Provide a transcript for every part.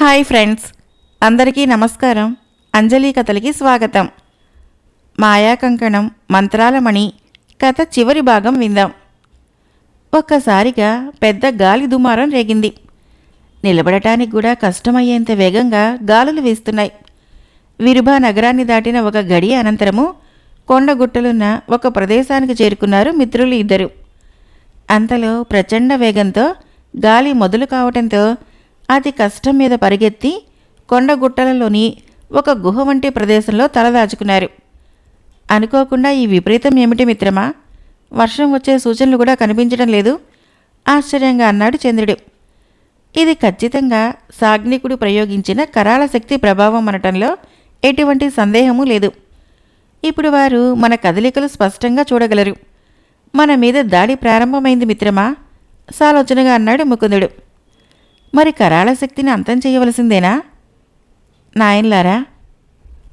Hi friends అందరికీ నమస్కారం. అంజలి కథలకి స్వాగతం. మాయా కంకణం మంత్రాలమణి కథ చివరి భాగం విందాం. ఒక్కసారిగా పెద్ద గాలి దుమారం రేగింది. నిలబడటానికి కూడా కష్టమయ్యేంత వేగంగా గాలులు వీస్తున్నాయి. విరుభా నగరాన్ని దాటిన ఒక గడి అనంతరము కొండగుట్టలున్న ఒక ప్రదేశానికి చేరుకున్నారు మిత్రులు ఇద్దరు. అంతలో ప్రచండ వేగంతో గాలి మొదలు కావటంతో అతి కష్టం మీద పరిగెత్తి కొండగుట్టలలోని ఒక గుహ వంటి ప్రదేశంలో తలదాచుకున్నారు. అనుకోకుండా ఈ విపరీతం ఏమిటి మిత్రమా? వర్షం వచ్చే సూచనలు కూడా కనిపించడం లేదు. ఆశ్చర్యంగా అన్నాడు చంద్రుడు. ఇది ఖచ్చితంగా సాగ్నికుడు ప్రయోగించిన కరాల శక్తి ప్రభావం అనటంలో ఎటువంటి సందేహము లేదు. ఇప్పుడు వారు మన కదలికలు స్పష్టంగా చూడగలరు. మన మీద దాడి ప్రారంభమైంది మిత్రమా? సాలోచనగా అన్నాడు ముకుందుడు. మరి కరాళ శక్తిని అంతం చేయవలసిందేనా? నాయన్లారా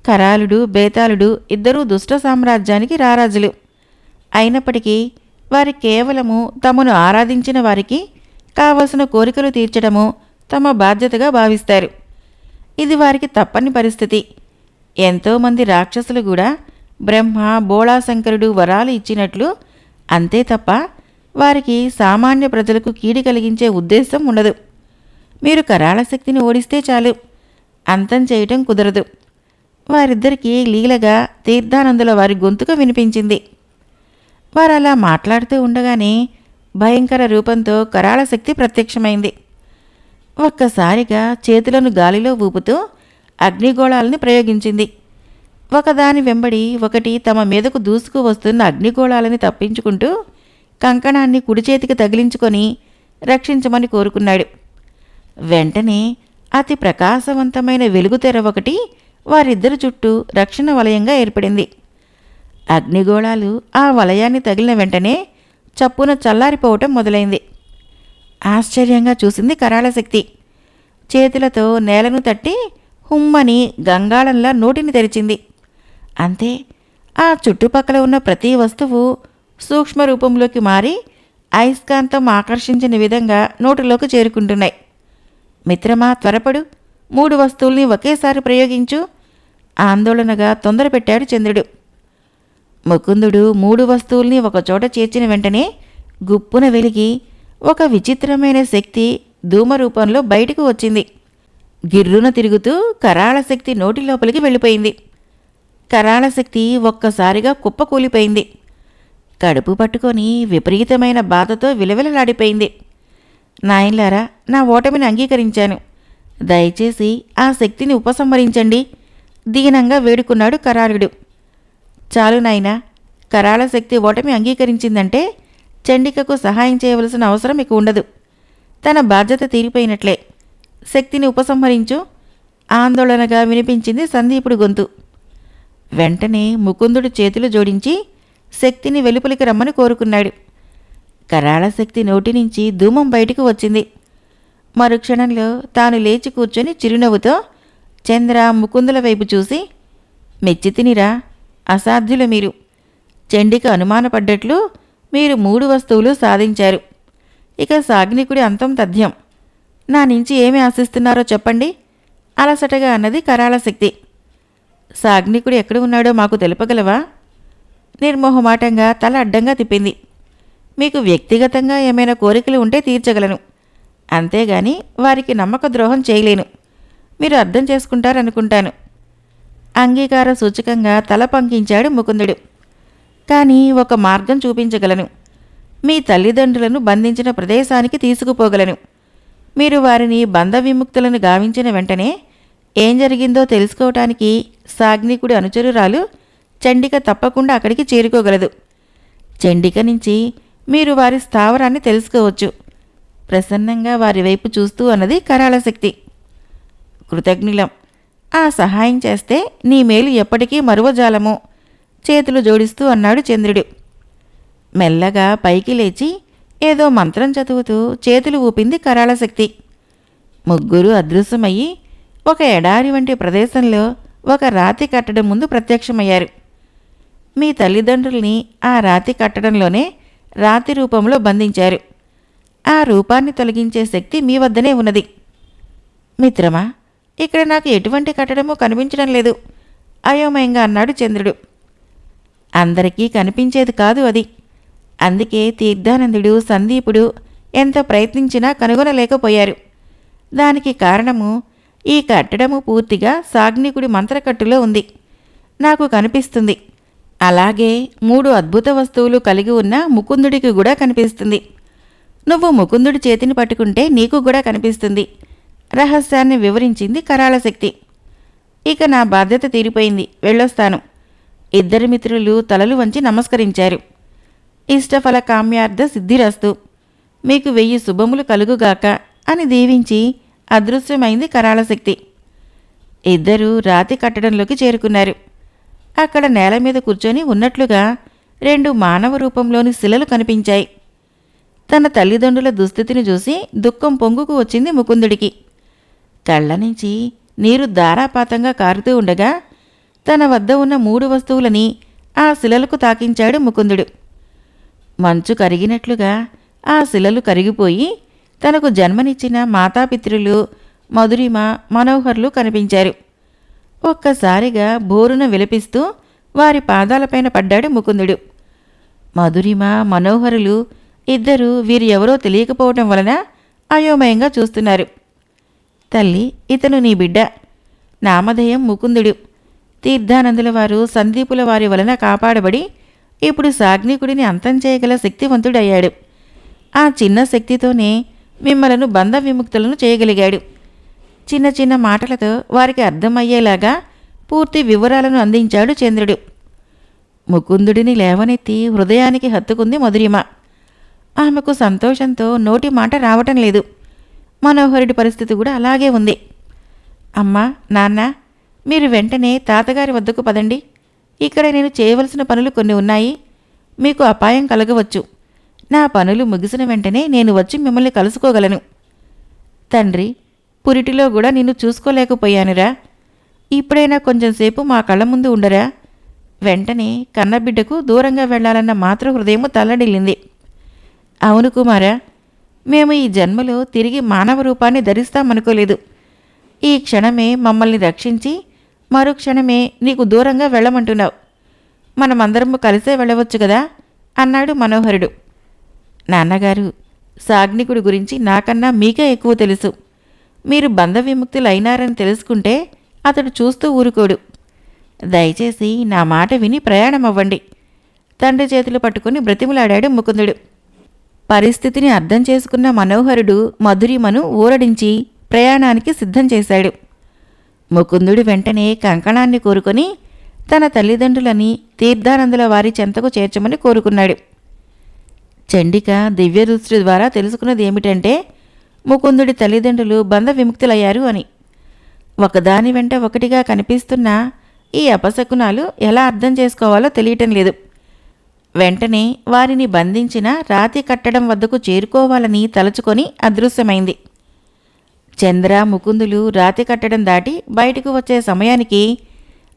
కరాలుడు బేతాళుడు ఇద్దరూ దుష్ట సామ్రాజ్యానికి రారాజులు. అయినప్పటికీ వారి కేవలము తమను ఆరాధించిన వారికి కావలసిన కోరికలు తీర్చడము తమ బాధ్యతగా భావిస్తారు. ఇది వారికి తప్పని పరిస్థితి. ఎంతోమంది రాక్షసులు కూడా బ్రహ్మ బోళాశంకరుడు వరాలు ఇచ్చినట్లు అంతే తప్ప వారికి సామాన్య ప్రజలకు కీడి కలిగించే ఉద్దేశం ఉండదు. మీరు కరాళ శక్తిని ఓడిస్తే చాలు. అంతం చేయటం కుదరదు. వారిద్దరికీ లీలగా తీర్థానందుల వారి గొంతుక వినిపించింది. వారు అలా మాట్లాడుతూ ఉండగానే భయంకర రూపంతో కరాళ శక్తి ప్రత్యక్షమైంది. ఒక్కసారిగా చేతులను గాలిలో ఊపుతూ అగ్నిగోళాలని ప్రయోగించింది. ఒకదాని వెంబడి ఒకటి తమ మీదకు దూసుకు వస్తున్న అగ్నిగోళాలని తప్పించుకుంటూ కంకణాన్ని కుడి చేతికి తగిలించుకొని రక్షించమని కోరుకున్నాడు. వెంటనే అతి ప్రకాశవంతమైన వెలుగుతెర ఒకటి వారిద్దరి చుట్టూ రక్షణ వలయంగా ఏర్పడింది. అగ్నిగోళాలు ఆ వలయాన్ని తగిలిన వెంటనే చప్పున చల్లారిపోవటం మొదలైంది. ఆశ్చర్యంగా చూసింది కరాళశక్తి చేతులతో నేలను తట్టి హుమ్మని గంగాళంలా నోటిని తెరిచింది. అంతే ఆ చుట్టుపక్కల ఉన్న ప్రతి వస్తువు సూక్ష్మ రూపంలోకి మారి అయస్కాంతం ఆకర్షించిన విధంగా నోటిలోకి చేరుకుంటున్నాయి. మిత్రమా త్వరపడు. మూడు వస్తువుల్ని ఒకేసారి ప్రయోగించు. ఆందోళనగా తొందర పెట్టాడు చంద్రుడు. ముకుందుడు మూడు వస్తువుల్ని ఒకచోట చేర్చిన వెంటనే గుప్పున వెలిగి ఒక విచిత్రమైన శక్తి ధూమ రూపంలో బయటకు వచ్చింది. గిర్రున తిరుగుతూ కరాళ శక్తి నోటి లోపలికి వెళ్ళిపోయింది. కరాళ శక్తి ఒక్కసారిగా కుప్పకూలిపోయింది కడుపు పట్టుకొని విపరీతమైన బాధతో విలవిలలాడిపోయింది. నాయన్లారా నా ఓటమిని అంగీకరించాను. దయచేసి ఆ శక్తిని ఉపసంహరించండి. దీనంగా వేడుకున్నాడు కరాళుడు చాలు నాయనా కరాళ శక్తి ఓటమి అంగీకరించిందంటే చండికకు సహాయం చేయవలసిన అవసరం ఇక ఉండదు. తన బాధ్యత తీరిపోయినట్లే. శక్తిని ఉపసంహరించు ఆందోళనగా వినిపించింది సందీపుడు గొంతు. వెంటనే ముకుందుడు చేతులు జోడించి శక్తిని వెలుపలికి రమ్మని కోరుకున్నాడు. కరాళ శక్తి నోటి నుంచి ధూమం బయటకు వచ్చింది. మరుక్షణంలో తాను లేచి కూర్చొని చిరునవ్వుతో చంద్ర ముకుందుల వైపు చూసి మెచ్చితినిరా అసాధ్యులు మీరు. చండిక అనుమానపడ్డట్లు మీరు మూడు వస్తువులు సాధించారు. ఇక సాగ్నికుడి అంతం తథ్యం. నా నుంచి ఏమి ఆశిస్తున్నారో చెప్పండి అలసటగా అన్నది కరాళ శక్తి సాగ్నికుడు ఎక్కడ ఉన్నాడో మాకు తెలుపగలవా నిర్మోహమాటంగా తల అడ్డంగా తిప్పింది. మీకు వ్యక్తిగతంగా ఏమైనా కోరికలు ఉంటే తీర్చగలను. అంతేగాని వారికి నమ్మక ద్రోహం చేయలేను. మీరు అర్థం చేసుకుంటారనుకుంటాను. అంగీకార సూచకంగా తల పంకించాడు ముకుందుడు. కానీ ఒక మార్గం చూపించగలను. మీ తల్లిదండ్రులను బంధించిన ప్రదేశానికి తీసుకుపోగలను. మీరు వారిని బంధ విముక్తులను గావించిన వెంటనే ఏం జరిగిందో తెలుసుకోవటానికి సాగ్నికుడి అనుచరురాలు చండిక తప్పకుండా అక్కడికి చేరుకోగలదు. చండిక నుంచి మీరు వారి స్థావరాన్ని తెలుసుకోవచ్చు. ప్రసన్నంగా వారి వైపు చూస్తూ అన్నది కరాల శక్తి. కృతజ్ఞులం. ఆ సహాయం చేస్తే నీ మేలు ఎప్పటికీ మరువజాలము చేతులు జోడిస్తూ అన్నాడు చంద్రుడు. మెల్లగా పైకి లేచి ఏదో మంత్రం చదువుతూ చేతులు ఊపింది కరాళశక్తి ముగ్గురు అదృశ్యమయ్యి ఒక ఎడారి వంటి ప్రదేశంలో ఒక రాతి కట్టడం ముందు ప్రత్యక్షమయ్యారు. మీ తల్లిదండ్రుల్ని ఆ రాతి కట్టడంలోనే రాతి రూపంలో బంధించారు. ఆ రూపాన్ని తొలగించే శక్తి మీ వద్దనే ఉన్నది. మిత్రమా ఇక్కడ నాకు ఎటువంటి కట్టడము కనిపించడం లేదు. అయోమయంగా అన్నాడు చంద్రుడు. అందరికీ కనిపించేది కాదు అది. అందుకే తీర్థానందుడు సందీపుడు ఎంత ప్రయత్నించినా కనుగొనలేకపోయారు. దానికి కారణము ఈ కట్టడము పూర్తిగా సాగ్నికుడి మంత్రకట్టులో ఉంది. నాకు కనిపిస్తుంది. అలాగే మూడు అద్భుత వస్తువులు కలిగి ఉన్న ముకుందుడికి కూడా కనిపిస్తుంది. నువ్వు ముకుందుడి చేతిని పట్టుకుంటే నీకు కూడా కనిపిస్తుంది. రహస్యాన్ని వివరించింది కరాళ శక్తి. ఇక నా బాధ్యత తీరిపోయింది. వెళ్ళొస్తాను. ఇద్దరు మిత్రులు తలలు వంచి నమస్కరించారు. ఇష్టఫల కామ్యార్థ సిద్ధిరస్తు. మీకు వెయ్యి శుభములు కలుగుగాక అని దీవించి అదృశ్యమైంది కరాళశక్తి ఇద్దరూ రాతి కట్టడంలోకి చేరుకున్నారు. అక్కడ నేల మీద కూర్చొని ఉన్నట్లుగా రెండు మానవ రూపంలోని శిలలు కనిపించాయి. తన తల్లిదండ్రుల దుస్థితిని చూసి దుఃఖం పొంగుకు వచ్చింది ముకుందుడికి. కళ్ళ నుంచి నీరు ధారాపాతంగా కారుతూ ఉండగా తన వద్ద ఉన్న మూడు వస్తువులని ఆ శిలలకు తాకించాడు ముకుందుడు. మంచు కరిగినట్లుగా ఆ శిలలు కరిగిపోయి తనకు జన్మనిచ్చిన మాతాపితృలు మధురిమ మనోహర్లు కనిపించారు. ఒక్కసారిగా బోరున విలపిస్తూ వారి పాదాలపైన పడ్డాడు ముకుందుడు. మధురిమ మనోహరులు ఇద్దరు వీరు ఎవరో తెలియకపోవటం వలన అయోమయంగా చూస్తున్నారు. తల్లి ఇతను నీ బిడ్డ. నామధేయం ముకుందుడు. తీర్థానందుల వారు సందీపుల వారి వలన కాపాడబడి ఇప్పుడు సాగ్నికుడిని అంతం చేయగల శక్తివంతుడయ్యాడు. ఆ చిన్న శక్తితోనే మిమ్మలను బంధ విముక్తులను చేయగలిగాడు. చిన్న చిన్న మాటలతో వారికి అర్థమయ్యేలాగా పూర్తి వివరాలను అందించాడు చంద్రుడు. ముకుందుడిని లేవనెత్తి హృదయానికి హత్తుకుంది మధురిమ. ఆమెకు సంతోషంతో నోటి మాట రావటం లేదు. మనోహరుడి పరిస్థితి కూడా అలాగే ఉంది. అమ్మా నాన్న మీరు వెంటనే తాతగారి వద్దకు పదండి. ఇక్కడ నేను చేయవలసిన పనులు కొన్ని ఉన్నాయి. మీకు అపాయం కలగవచ్చు. నా పనులు ముగిసిన వెంటనే నేను వచ్చి మిమ్మల్ని కలుసుకోగలను. తండ్రి పురిటిలో కూడా నిన్ను చూసుకోలేకపోయానురా. ఇప్పుడైనా కొంచెంసేపు మా కళ్ళ ముందు ఉండరా? వెంటనే కన్నబిడ్డకు దూరంగా వెళ్ళాలన్న మాతృ హృదయము తల్లడిల్లింది. అవును కుమారా మేము ఈ జన్మలో తిరిగి మానవ రూపాన్ని ధరిస్తామనుకోలేదు. ఈ క్షణమే మమ్మల్ని రక్షించి మరో క్షణమే నీకు దూరంగా వెళ్ళమంటున్నావు. మనమందరము కలిసే వెళ్ళవచ్చు కదా? అన్నాడు మనోహరుడు. నాన్నగారు సాగ్నికుడి గురించి నాకన్నా మీకే ఎక్కువ తెలుసు. మీరు బంధ విముక్తులు అయినారని తెలుసుకుంటే అతడు చూస్తూ ఊరుకోడు. దయచేసి నా మాట విని ప్రయాణం అవ్వండి తండ్రి చేతులు పట్టుకుని బ్రతిములాడాడు ముకుందుడు. పరిస్థితిని అర్థం చేసుకున్న మనోహరుడు మధురిమను ఊరడించి ప్రయాణానికి సిద్ధం చేశాడు. ముకుందుడు వెంటనే కంకణాన్ని కోరుకొని తన తల్లిదండ్రులని తీర్థానందుల వారి చెంతకు చేర్చమని కోరుకున్నాడు. చండిక దివ్యదృష్టి ద్వారా తెలుసుకున్నది ఏమిటంటే ముకుందుడి తల్లిదండ్రులు బంధ విముక్తులయ్యారు అని. ఒకదాని వెంట ఒకటిగా కనిపిస్తున్న ఈ అపశకునాలు ఎలా అర్థం చేసుకోవాలో తెలియటం లేదు. వెంటనే వారిని బంధించిన రాతి కట్టడం వద్దకు చేరుకోవాలని తలుచుకొని అదృశ్యమైంది. చంద్ర ముకుందులు రాతి కట్టడం దాటి బయటకు వచ్చే సమయానికి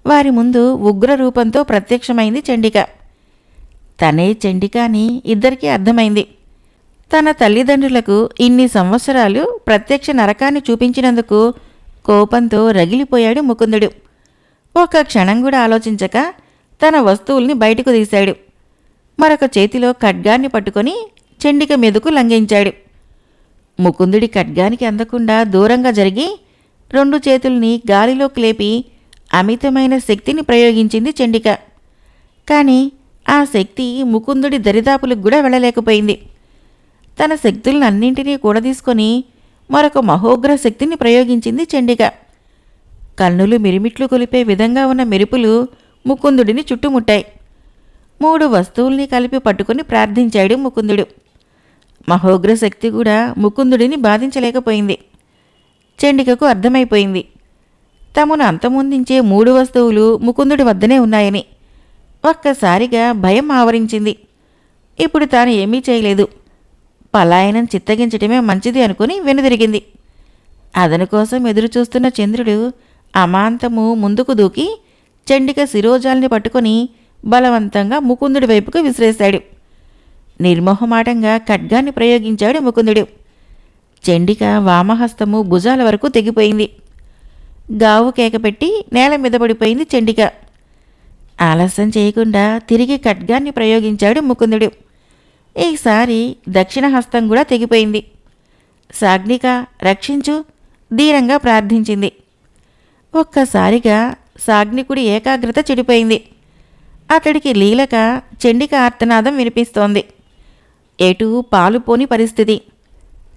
వారి ముందు ఉగ్ర రూపంతో ప్రత్యక్షమైంది చండిక. తనే చండిక అని ఇద్దరికీ అర్థమైంది. తన తల్లిదండ్రులకు ఇన్ని సంవత్సరాలు ప్రత్యక్ష నరకాన్ని చూపించినందుకు కోపంతో రగిలిపోయాడు ముకుందుడు. ఒక క్షణం కూడా ఆలోచించక తన వస్తువుల్ని బయటకు తీశాడు. మరొక చేతిలో ఖడ్గాన్ని పట్టుకొని చెండిక మీదకు లంఘించాడు. ముకుందుడి ఖడ్గానికి అందకుండా దూరంగా జరిగి రెండు చేతుల్ని గాలిలోకి లేపి అమితమైన శక్తిని ప్రయోగించింది చెండిక. కానీ ఆ శక్తి ముకుందుడి దరిదాపులకు కూడా వెళ్ళలేకపోయింది. తన శక్తులన్నింటినీ కూడదీసుకొని మరొక మహోగ్ర శక్తిని ప్రయోగించింది చండిక. కన్నులు మిరిమిట్లు కొలిపే విధంగా ఉన్న మెరుపులు ముకుందుడిని చుట్టుముట్టాయి. మూడు వస్తువుల్ని కలిపి పట్టుకుని ప్రార్థించాడు ముకుందుడు. మహోగ్ర శక్తి కూడా ముకుందుడిని బాధించలేకపోయింది. చండికకు అర్థమైపోయింది. తమను అంతమొందించే మూడు వస్తువులు ముకుందుడి వద్దనే ఉన్నాయని. ఒక్కసారిగా భయం ఆవరించింది. ఇప్పుడు తాను ఏమీ చేయలేదు. పలాయనం చిత్తగించటమే మంచిది అనుకుని వెనుదిరిగింది. అదను కోసం ఎదురుచూస్తున్న చంద్రుడు అమాంతము ముందుకు దూకి చండిక శిరోజాల్ని పట్టుకొని బలవంతంగా ముకుందుడి వైపుకు విసిరేశాడు. నిర్మోహమాటంగా ఖడ్గాన్ని ప్రయోగించాడు ముకుందుడు. చండిక వామహస్తము భుజాల వరకు తెగిపోయింది. గావు కేక పెట్టి నేల మీద పడిపోయింది చండిక. ఆలస్యం చేయకుండా తిరిగి ఖడ్గాన్ని ప్రయోగించాడు ముకుందుడు. ఈసారి దక్షిణ హస్తం కూడా తెగిపోయింది. సాగ్నిక రక్షించు ధీరంగా ప్రార్థించింది. ఒక్కసారిగా సాగ్నికుడి ఏకాగ్రత చెడిపోయింది. అతడికి లీలక చెండిక ఆర్తనాదం వినిపిస్తోంది. ఎటు పాలుపోని పరిస్థితి.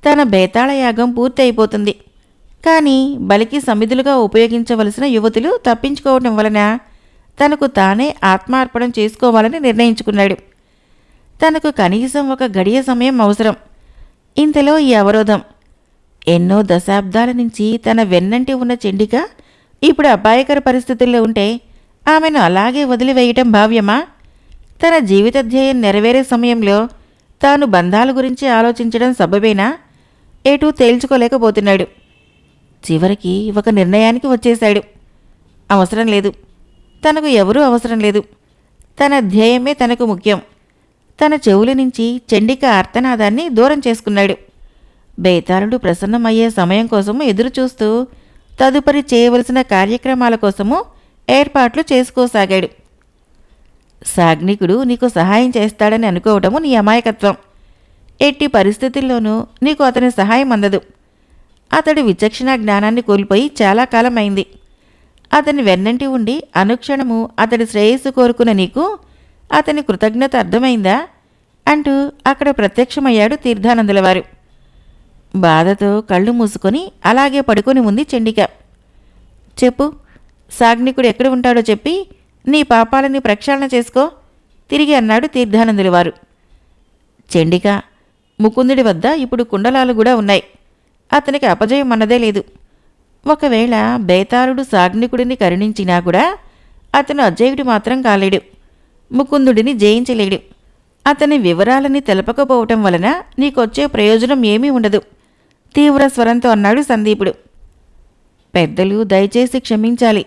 తన బేతాళయాగం పూర్తయిపోతుంది. పూర్తి అయిపోతుంది కానీ బలికి సమిధులుగా ఉపయోగించవలసిన యువతులు తప్పించుకోవటం వలన తనకు తానే ఆత్మార్పణం చేసుకోవాలని నిర్ణయించుకున్నాడు. తనకు కనీసం ఒక గడియ సమయం అవసరం. ఇంతలో ఈ అవరోధం. ఎన్నో దశాబ్దాల నుంచి తన వెన్నంటి ఉన్న చెండిక ఇప్పుడు అపాయకర పరిస్థితుల్లో ఉంటే ఆమెను అలాగే వదిలివేయటం భావ్యమా? తన జీవిత ధ్యేయం నెరవేరే సమయంలో తాను బంధాల గురించి ఆలోచించడం సబబేనా? ఎటూ తేల్చుకోలేకపోతున్నాడు. చివరికి ఒక నిర్ణయానికి వచ్చేశాడు. అవసరం లేదు. తనకు ఎవరూ అవసరం లేదు. తన ధ్యేయమే తనకు ముఖ్యం. తన చెవుల నుంచి చండిక అర్థనాదాన్ని దూరం చేసుకున్నాడు. బేతాళుడు ప్రసన్నమయ్యే సమయం కోసము ఎదురుచూస్తూ తదుపరి చేయవలసిన కార్యక్రమాల కోసము ఏర్పాట్లు చేసుకోసాగాడు. సాగ్నికుడు నీకు సహాయం చేస్తాడని అనుకోవటము నీ అమాయకత్వం. ఎట్టి పరిస్థితుల్లోనూ నీకు అతని సహాయం అందదు. అతడి విచక్షణ జ్ఞానాన్ని కోల్పోయి చాలా కాలం అయింది అతని వెన్నంటి ఉండి అనుక్షణము అతడి శ్రేయస్సు కోరుకున్న నీకు అతని కృతజ్ఞత అర్థమైందా? అంటూ అక్కడ ప్రత్యక్షమయ్యాడు తీర్థానందుల వారు బాధతో కళ్ళు మూసుకొని అలాగే పడుకొని ఉంది చండిక. చెప్పు సాగ్నికుడు ఎక్కడ ఉంటాడో చెప్పి నీ పాపాలని ప్రక్షాళన చేసుకో తిరిగి అన్నాడు తీర్థానందుల వారు ముకుందుడి వద్ద ఇప్పుడు కుండలాలు కూడా ఉన్నాయి. అతనికి అపజయం అన్నదే లేదు. ఒకవేళ బేతారుడు సాగ్నికుడిని కరుణించినా కూడా అతను అజయుడు మాత్రం కాలేడు. ముకుందుడిని జయించలేడు. అతని వివరాలని తెలపకపోవటం వలన నీకొచ్చే ప్రయోజనం ఏమీ ఉండదు. తీవ్ర స్వరంతో అన్నాడు సందీపుడు. పెద్దలు దయచేసి క్షమించాలి.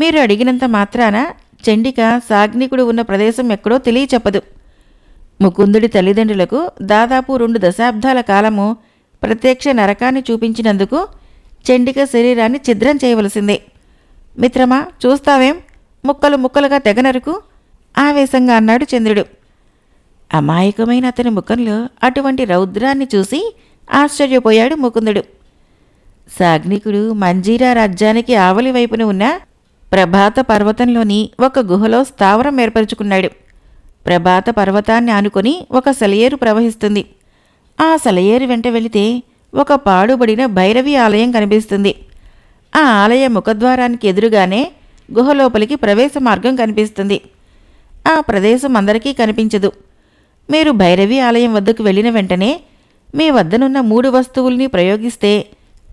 మీరు అడిగినంత మాత్రాన చండిక సాగ్నికుడు ఉన్న ప్రదేశం ఎక్కడో తెలియచెప్పదు. ముకుందుడి తల్లిదండ్రులకు దాదాపు రెండు దశాబ్దాల కాలము ప్రత్యక్ష నరకాన్ని చూపించినందుకు చండిక శరీరాన్ని ఛిద్రం చేయవలసిందే. మిత్రమా చూస్తావేం? ముక్కలు ముక్కలుగా తెగనరకు ఆవేశంగా అన్నాడు చంద్రుడు. అమాయకమైన అతని ముఖంలో అటువంటి రౌద్రాన్ని చూసి ఆశ్చర్యపోయాడు ముకుందుడు. సాగ్నికుడు మంజీరా రాజ్యానికి ఆవలి వైపున ఉన్న ప్రభాత పర్వతంలోని ఒక గుహలో స్థావరం ఏర్పరచుకున్నాడు. ప్రభాత పర్వతాన్ని ఆనుకొని ఒక సెలయేరు ప్రవహిస్తుంది. ఆ సెలయేరు వెంట వెళితే ఒక పాడుబడిన భైరవి ఆలయం కనిపిస్తుంది. ఆ ఆలయ ముఖద్వారానికి ఎదురుగానే గుహలోపలికి ప్రవేశ మార్గం కనిపిస్తుంది. ఆ ప్రదేశం అందరికీ కనిపించదు. మీరు భైరవి ఆలయం వద్దకు వెళ్ళిన వెంటనే మీ వద్దనున్న మూడు వస్తువుల్ని ప్రయోగిస్తే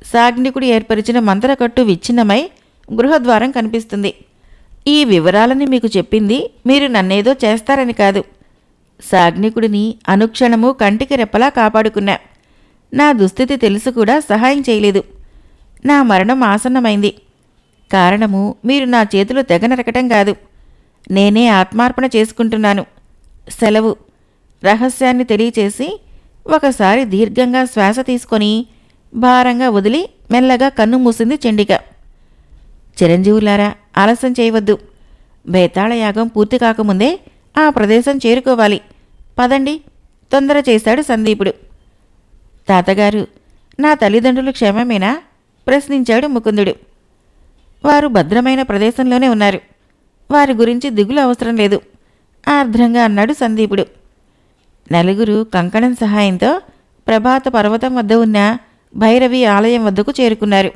సాగ్నికుడు ఏర్పరిచిన మంత్రకట్టు విచ్ఛిన్నమై గృహద్వారం కనిపిస్తుంది. ఈ వివరాలని మీకు చెప్పింది మీరు నన్నేదో చేస్తారని కాదు. సాగ్నికుడిని అనుక్షణము కంటికి రెప్పలా కాపాడుకున్నా. నా దుస్థితి తెలుసు కూడా సహాయం చేయలేదు. నా మరణం ఆసన్నమైంది. కారణము మీరు నా చేతులు తెగనరకటం కాదు. నేనే ఆత్మార్పణ చేసుకుంటున్నాను. సెలవు. రహస్యాన్ని తెలియచేసి ఒకసారి దీర్ఘంగా శ్వాస తీసుకొని భారంగా వదిలి మెల్లగా కన్ను మూసింది చండిక. చిరంజీవులారా ఆలస్యం చేయవద్దు. బేతాళయాగం పూర్తి కాకముందే ఆ ప్రదేశం చేరుకోవాలి. పదండి. తొందర చేశాడు సందీపుడు. తాతగారు నా తల్లిదండ్రులు క్షేమమేనా? ప్రశ్నించాడు ముకుందుడు. వారు భద్రమైన ప్రదేశంలోనే ఉన్నారు. వారి గురించి దిగులు అవసరం లేదు ఆర్ద్రంగా అన్నాడు సందీపుడు. నలుగురు కంకణం సహాయంతో ప్రభాత పర్వతం వద్ద ఉన్న భైరవి ఆలయం వద్దకు చేరుకున్నారు.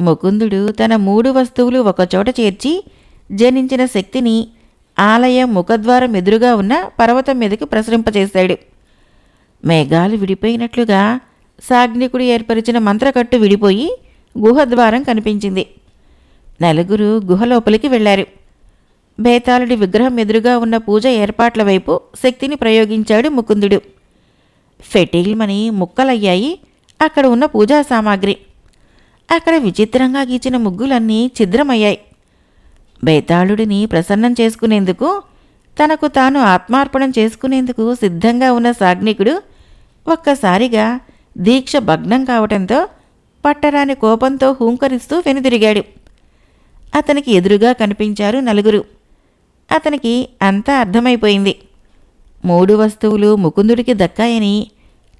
ముకుందుడు తన మూడు వస్తువులు ఒకచోట చేర్చి జనించిన శక్తిని ఆలయం ముఖద్వారం ఎదురుగా ఉన్న పర్వతం మీదకి ప్రసరింపచేశాడు. మేఘాలు విడిపోయినట్లుగా సాగ్నికుడు ఏర్పరిచిన మంత్రకట్టు విడిపోయి గుహద్వారం కనిపించింది. నలుగురు గుహ లోపలికి వెళ్ళారు. బేతాళుడి విగ్రహం ఎదురుగా ఉన్న పూజ ఏర్పాట్ల వైపు శక్తిని ప్రయోగించాడు ముకుందుడు. ఫెటిల్మని ముక్కలయ్యాయి. అక్కడ ఉన్న పూజా సామాగ్రి. అక్కడ విచిత్రంగా గీచిన ముగ్గులన్నీ ఛిద్రమయ్యాయి. బేతాళుడిని ప్రసన్నం చేసుకునేందుకు తనకు తాను ఆత్మార్పణం చేసుకునేందుకు సిద్ధంగా ఉన్న సాగ్నికుడు ఒక్కసారిగా దీక్ష భగ్నం కావటంతో పట్టరాని కోపంతో హూంకరిస్తూ వెనుదిరిగాడు. అతనికి ఎదురుగా కనిపించారు నలుగురు. అతనికి అంతా అర్థమైపోయింది. మూడు వస్తువులు ముకుందుడికి దక్కాయని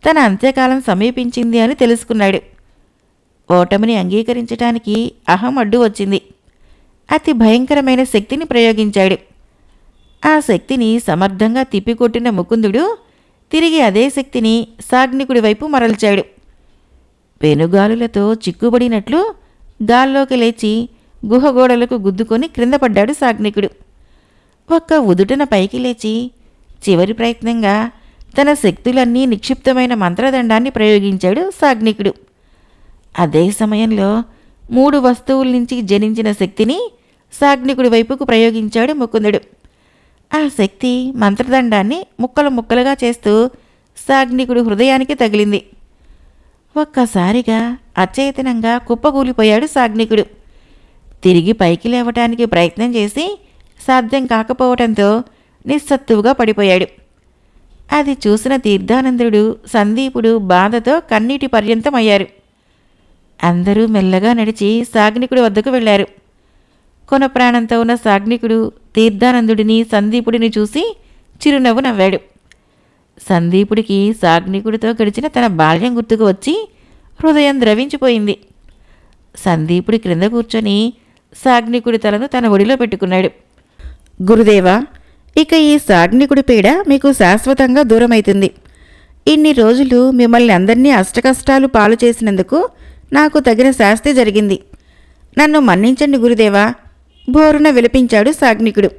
తన అంత్యకాలం సమీపించింది అని తెలుసుకున్నాడు. ఓటమిని అంగీకరించటానికి అహం అడ్డు వచ్చింది. అతి భయంకరమైన శక్తిని ప్రయోగించాడు. ఆ శక్తిని సమర్థంగా తిప్పికొట్టిన ముకుందుడు తిరిగి అదే శక్తిని సాగ్నికుడి వైపు మరల్చాడు. పెనుగాలులతో చిక్కుబడినట్లు గాల్లోకి లేచి గుహగోడలకు గుద్దుకొని క్రింద పడ్డాడు సాగ్నికుడు. ఒక్క ఉదుటన పైకి లేచి చివరి ప్రయత్నంగా తన శక్తులన్నీ నిక్షిప్తమైన మంత్రదండాన్ని ప్రయోగించాడు సాగ్నికుడు. అదే సమయంలో మూడు వస్తువుల నుంచి జనించిన శక్తిని సాగ్నికుడి వైపుకు ప్రయోగించాడు ముకుందుడు. ఆ శక్తి మంత్రదండాన్ని ముక్కలు ముక్కలుగా చేస్తూ సాగ్నికుడు హృదయానికి తగిలింది. ఒక్కసారిగా అచేతనంగా కుప్పకూలిపోయాడు సాగ్నికుడు. తిరిగి పైకి లేవటానికి ప్రయత్నం చేసి సాధ్యం కాకపోవటంతో నిస్సత్తువుగా పడిపోయాడు. అది చూసిన తీర్థానందుడు సందీపుడు బాధతో కన్నీటి పర్యంతమయ్యారు. అందరూ మెల్లగా నడిచి సాగ్నికుడి వద్దకు వెళ్ళారు. కొన ప్రాణంతో ఉన్న సాగ్నికుడు తీర్థానందుడిని సందీపుడిని చూసి చిరునవ్వు నవ్వాడు. సందీపుడికి సాగ్నికుడితో గడిచిన తన బాల్యం గుర్తుకు వచ్చి హృదయం ద్రవించిపోయింది. సందీపుడి క్రింద కూర్చొని సాగ్నికుడి తలను తన ఒడిలో పెట్టుకున్నాడు. గురుదేవా ఇక ఈ సాగ్నికుడి పీడ మీకు శాశ్వతంగా దూరమైతుంది. ఇన్ని రోజులు మిమ్మల్ని అందరినీ అష్టకష్టాలు పాలు చేసినందుకు నాకు తగిన శాస్తి జరిగింది. నన్ను మన్నించండి గురుదేవా బోరున విలపించాడు సాగ్నికుడు.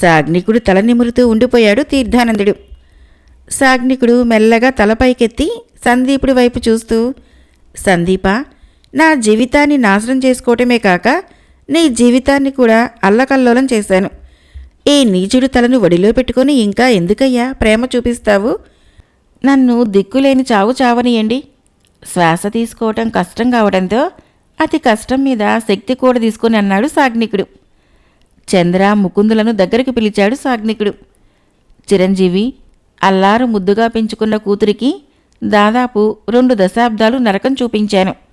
సాగ్నికుడు తల నిమురుతూ ఉండిపోయాడు తీర్థానందుడు. సాగ్నికుడు మెల్లగా తలపైకెత్తి సందీపుడి వైపు చూస్తూ సందీప నా జీవితాన్ని నాశనం చేసుకోవటమే కాక నీ జీవితాన్ని కూడా అల్లకల్లోలం చేశాను. ఈ నీచుడు తలను ఒడిలో పెట్టుకొని ఇంకా ఎందుకయ్యా ప్రేమ చూపిస్తావు? నన్ను దిక్కులేని చావు చావనియండి. శ్వాస తీసుకోవటం కష్టం కావడంతో అతి కష్టం మీద శక్తి కూడా తీసుకొని అన్నాడు సాగ్నికుడు. చంద్ర ముకుందులను దగ్గరికి పిలిచాడు సాగ్నికుడు. చిరంజీవి అల్లారు ముద్దుగా పెంచుకున్న కూతురికి దాదాపు రెండు దశాబ్దాలు నరకం చూపించాను.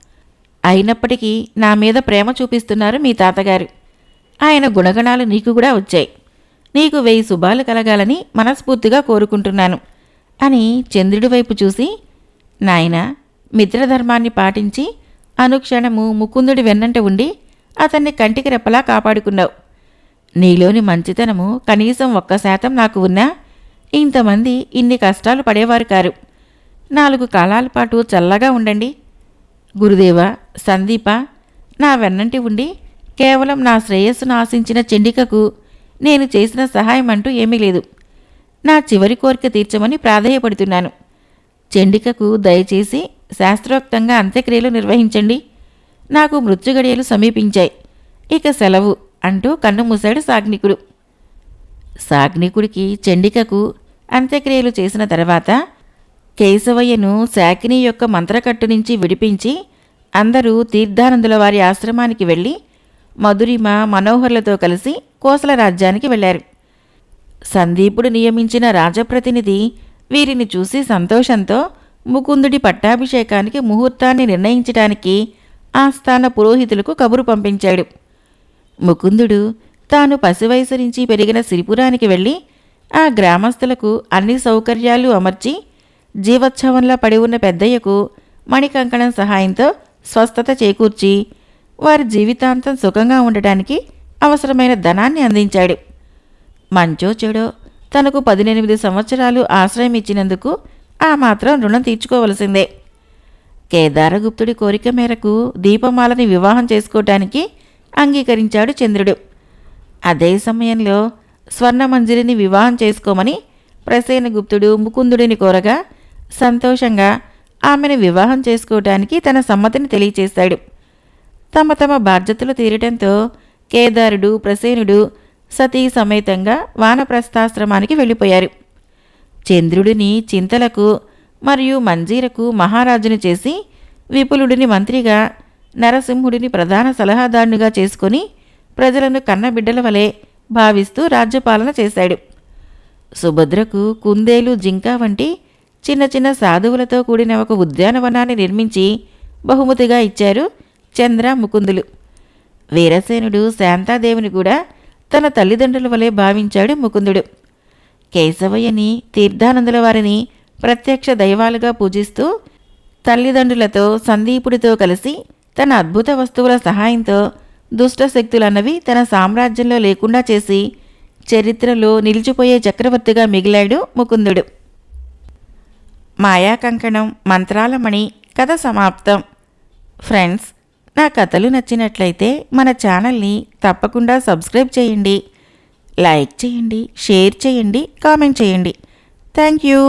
అయినప్పటికీ నా మీద ప్రేమ చూపిస్తున్నారు మీ తాతగారు. ఆయన గుణగణాలు నీకు కూడా వచ్చాయి. నీకు వెయ్యి శుభాలు కలగాలని మనస్ఫూర్తిగా కోరుకుంటున్నాను అని చంద్రుడి వైపు చూసి నాయన మిత్రధర్మాన్ని పాటించి అనుక్షణము ముకుందుడి వెన్నంట ఉండి అతన్ని కంటికి రెప్పలా కాపాడుకున్నావు. నీలోని మంచితనము కనీసం ఒక్క శాతం నాకు ఉన్నా ఇంతమంది ఇన్ని కష్టాలు పడేవారు కారు. నాలుగు కాలాల పాటు చల్లగా ఉండండి. గురుదేవ సందీప నా వెన్నంటి ఉండి కేవలం నా శ్రేయస్సును ఆశించిన చెండికకు నేను చేసిన సహాయం అంటూ ఏమీ లేదు. నా చివరి కోరిక తీర్చమని ప్రాధేయపడుతున్నాను. చెండికకు దయచేసి శాస్త్రోక్తంగా అంత్యక్రియలు నిర్వహించండి. నాకు మృత్యుగడియలు సమీపించాయి. ఇక సెలవు అంటూ కన్ను మూశాడు సాగ్నికుడు. సాగ్నికుడికి చండికకు అంత్యక్రియలు చేసిన తర్వాత కేశవయ్యను శాకిని యొక్క మంత్రకట్టు నుంచి విడిపించి అందరూ తీర్థానందుల వారి ఆశ్రమానికి వెళ్ళి మధురిమ మనోహర్లతో కలిసి కోసల రాజ్యానికి వెళ్ళారు. సందీపుడు నియమించిన రాజప్రతినిధి వీరిని చూసి సంతోషంతో ముకుందుడి పట్టాభిషేకానికి ముహూర్తాన్ని నిర్ణయించటానికి ఆస్థాన పురోహితులకు కబురు పంపించాడు. ముకుందుడు తాను పసివయసు నుంచి పెరిగిన సిరిపురానికి వెళ్ళి ఆ గ్రామస్తులకు అన్ని సౌకర్యాలు అమర్చి జీవోత్సవంలా పడి ఉన్న పెద్దయ్యకు మణికంకణం సహాయంతో స్వస్థత చేకూర్చి వారి జీవితాంతం సుఖంగా ఉండటానికి అవసరమైన ధనాన్ని అందించాడు. మంచో చెడో తనకు పదినెనిమిది సంవత్సరాలు ఆశ్రయం ఇచ్చినందుకు ఆ మాత్రం రుణం తీర్చుకోవలసిందే. కేదారగుప్తుడి కోరిక మేరకు దీపమాలని వివాహం చేసుకోవటానికి అంగీకరించాడు చంద్రుడు. అదే సమయంలో స్వర్ణమంజరిని వివాహం చేసుకోమని ప్రసేనగుప్తుడు ముకుందుడిని కోరగా సంతోషంగా ఆమెను వివాహం చేసుకోవటానికి తన సమ్మతిని తెలియచేశాడు తమ తమ బాధ్యతలు తీరటంతో కేదారుడు ప్రసేనుడు సతీ సమేతంగా వానప్రస్థాశ్రమానికి వెళ్ళిపోయారు. చంద్రుడిని చింతలకు మరియు మంజీరకు మహారాజుని చేసి విపులుడిని మంత్రిగా నరసింహుడిని ప్రధాన సలహాదారునిగా చేసుకొని ప్రజలను కన్నబిడ్డల వలె భావిస్తూ రాజ్యపాలన చేశాడు. సుభద్రకు కుందేలు జింక వంటి చిన్న చిన్న సాధువులతో కూడిన ఒక ఉద్యానవనాన్ని నిర్మించి బహుమతిగా ఇచ్చారు చంద్ర ముకుందులు. వీరసేనుడు శాంతాదేవిని కూడా తన తల్లిదండ్రుల వలె భావించాడు ముకుందుడు. కేశవయ్యని తీర్థానందుల వారిని ప్రత్యక్ష దైవాలుగా పూజిస్తూ తల్లిదండ్రులతో సందీపుడితో కలిసి తన అద్భుత వస్తువుల సహాయంతో దుష్ట శక్తులన్నవి తన సామ్రాజ్యంలో లేకుండా చేసి చరిత్రలో నిలిచిపోయే చక్రవర్తిగా మిగిలాడు ముకుందుడు. మాయా కంకణం కథ సమాప్తం. ఫ్రెండ్స్ నా కథలు నచ్చినట్లయితే మన ఛానల్ని తప్పకుండా సబ్స్క్రైబ్ చేయండి. లైక్ చేయండి షేర్ చేయండి కామెంట్ చేయండి. Thank you.